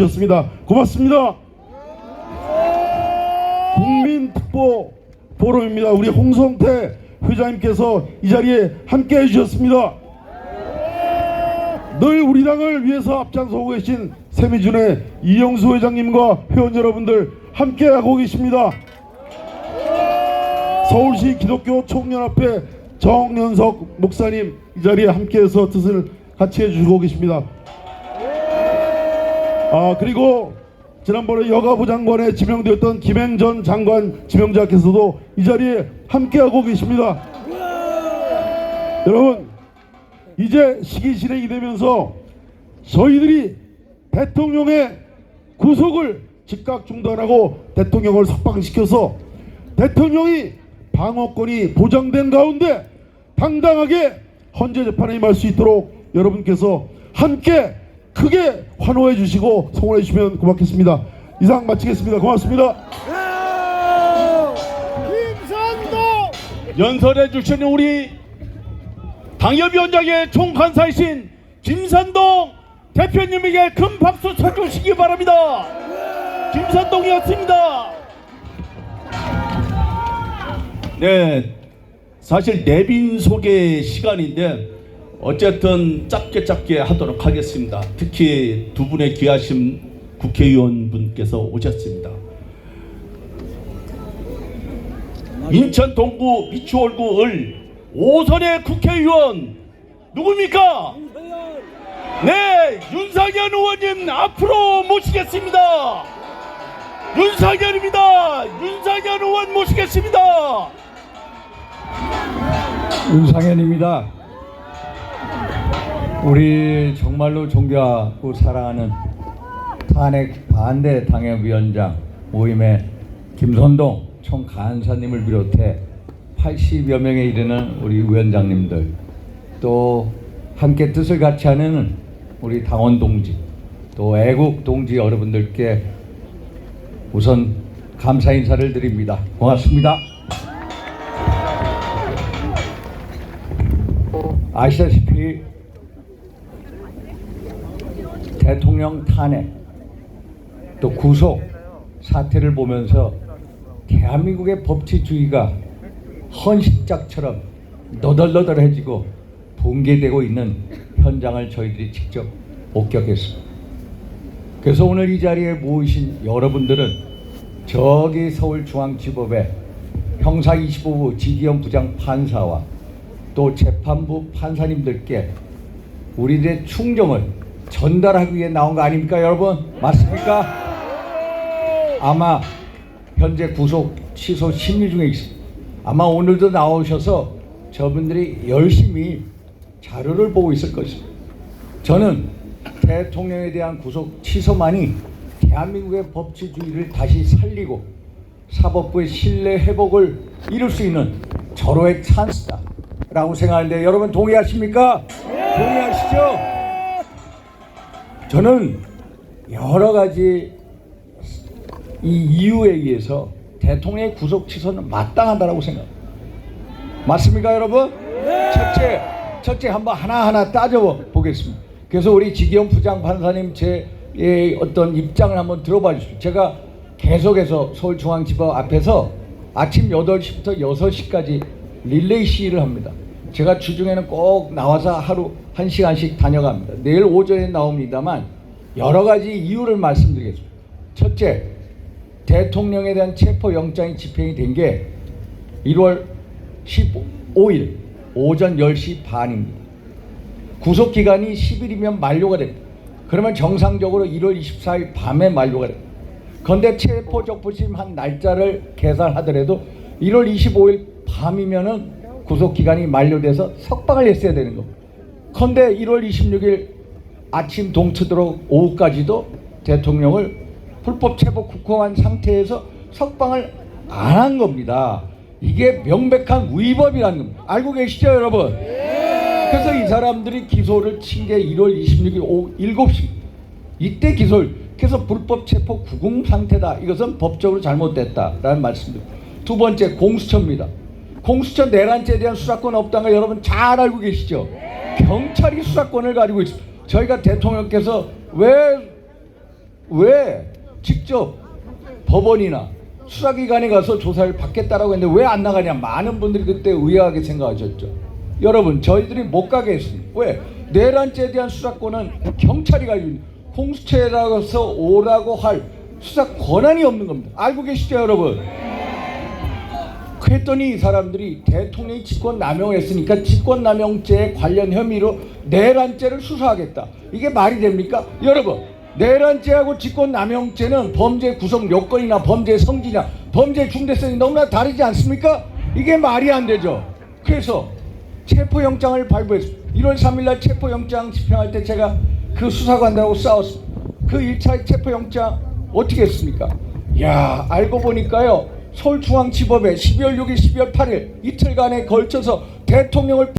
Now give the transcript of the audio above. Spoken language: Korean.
주셨습니다. 고맙습니다. 국민특보 포럼입니다. 우리 홍성태 회장님께서 이 자리에 함께 해주셨습니다. 늘 우리 당을 위해서 앞장서고 계신 세미준의 이영수 회장님과 회원 여러분들 함께하고 계십니다. 서울시 기독교 총연합회 정연석 목사님 이 자리에 함께해서 뜻을 같이 해주고 계십니다. 아 그리고 지난번에 여가부 장관에 지명되었던 김행 전 장관 지명자께서도 이 자리에 함께하고 계십니다. 여러분 이제 시기 진행이 되면서 저희들이 대통령의 구속을 즉각 중단하고 대통령을 석방시켜서 대통령이 방어권이 보장된 가운데 당당하게 헌재 재판에 임할 수 있도록 여러분께서 함께 크게 환호해 주시고 성원해 주시면 고맙겠습니다. 이상 마치겠습니다. 고맙습니다. 연설해 주시는 우리 당협위원장의 총간사이신 김산동 대표님에게 큰 박수 쳐주시기 바랍니다. 김산동이었습니다. 네, 사실 내빈 소개 시간인데 어쨌든 짧게 짧게 하도록 하겠습니다. 특히 두 분의 귀하신 국회의원분께서 오셨습니다. 인천 동구 미추홀구 을 5선의 국회의원 누굽니까? 네, 윤상현 의원님 앞으로 모시겠습니다. 윤상현입니다. 윤상현 의원 모시겠습니다. 윤상현입니다. 우리 정말로 존경하고 사랑하는 탄핵 반대 당협위원장 모임의 김선동 총간사님을 비롯해 80여 명에 이르는 우리 위원장님들 또 함께 뜻을 같이 하는 우리 당원 동지 또 애국 동지 여러분들께 우선 감사 인사를 드립니다. 고맙습니다. 아시다시피 대통령 탄핵 또 구속 사태를 보면서 대한민국의 법치주의가 헌식작처럼 너덜너덜해지고 붕괴되고 있는 현장을 저희들이 직접 목격했습니다. 그래서 오늘 이 자리에 모이신 여러분들은 저기 서울중앙지법의 형사 25부 지기현 부장 판사와 또 재판부 판사님들께 우리들의 충정을 전달하기 위해 나온 거 아닙니까 여러분? 맞습니까? 아마 현재 구속 취소 심리 중에 있습니다. 아마 오늘도 나오셔서 저분들이 열심히 자료를 보고 있을 것입니다. 저는 대통령에 대한 구속 취소만이 대한민국의 법치주의를 다시 살리고 사법부의 신뢰 회복을 이룰 수 있는 절호의 찬스다라고 생각하는데 여러분 동의하십니까? 동의하시죠? 저는 여러 가지 이 이유에 의해서 대통령의 구속 취소는 마땅하다라고 생각합니다. 맞습니까, 여러분? 첫째, 첫째 한번 하나하나 따져 보겠습니다. 그래서 우리 지기현 부장 판사님 제 예, 어떤 입장을 한번 들어봐 주십시오. 제가 계속해서 서울중앙지법 앞에서 아침 8시부터 6시까지 릴레이 시위를 합니다. 제가 주중에는 꼭 나와서 하루 1시간씩 다녀갑니다. 내일 오전에 나옵니다만 여러 가지 이유를 말씀드리겠습니다. 첫째, 대통령에 대한 체포영장이 집행이 된 게 1월 15일 오전 10시 반입니다. 구속 기간이 10일이면 만료가 됩니다. 그러면 정상적으로 1월 24일 밤에 만료가 됩니다. 그런데 체포 적부심 한 날짜를 계산하더라도 1월 25일 밤이면은 구속 기간이 만료돼서 석방을 했어야 되는 겁니다. 그런데 1월 26일 아침 동트도록 오후까지도 대통령을 불법 체포 국호한 상태에서 석방을 안 한 겁니다. 이게 명백한 위법이라는 겁니다. 알고 계시죠, 여러분? 그래서 이 사람들이 기소를 친 게 1월 26일 오후 7시. 이때 기소를. 그래서 불법 체포 구금 상태다. 이것은 법적으로 잘못됐다라는 말씀입니다. 두 번째 공수처입니다. 공수처 내란죄에 대한 수사권 없다는 거 여러분 잘 알고 계시죠? 경찰이 수사권을 가지고 있습니다. 저희가 대통령께서 왜 왜 직접 법원이나 수사기관에 가서 조사를 받겠다라고 했는데 왜 안 나가냐 많은 분들이 그때 의아하게 생각하셨죠. 여러분 저희들이 못 가게 했습니다. 왜? 내란죄에 대한 수사권은 경찰이 가지고 있는 공수처라서 오라고 할 수사 권한이 없는 겁니다. 알고 계시죠 여러분? 그랬더니 이 사람들이 대통령이 직권 남용을 했으니까 직권 남용죄 관련 혐의로 내란죄를 수사하겠다. 이게 말이 됩니까? 여러분, 내란죄하고 직권 남용죄는 범죄 구성 요건이나 범죄 성질이나 범죄 중대성이 너무나 다르지 않습니까? 이게 말이 안 되죠. 그래서 체포영장을 발부했습니다. 1월 3일 날 체포영장 집행할 때 제가 그 수사관들하고 싸웠습니다. 그 1차 체포영장 어떻게 했습니까? 야 알고 보니까요 서울중앙지법에 12월 6일 12월 8일 이틀간에 걸쳐서 대통령을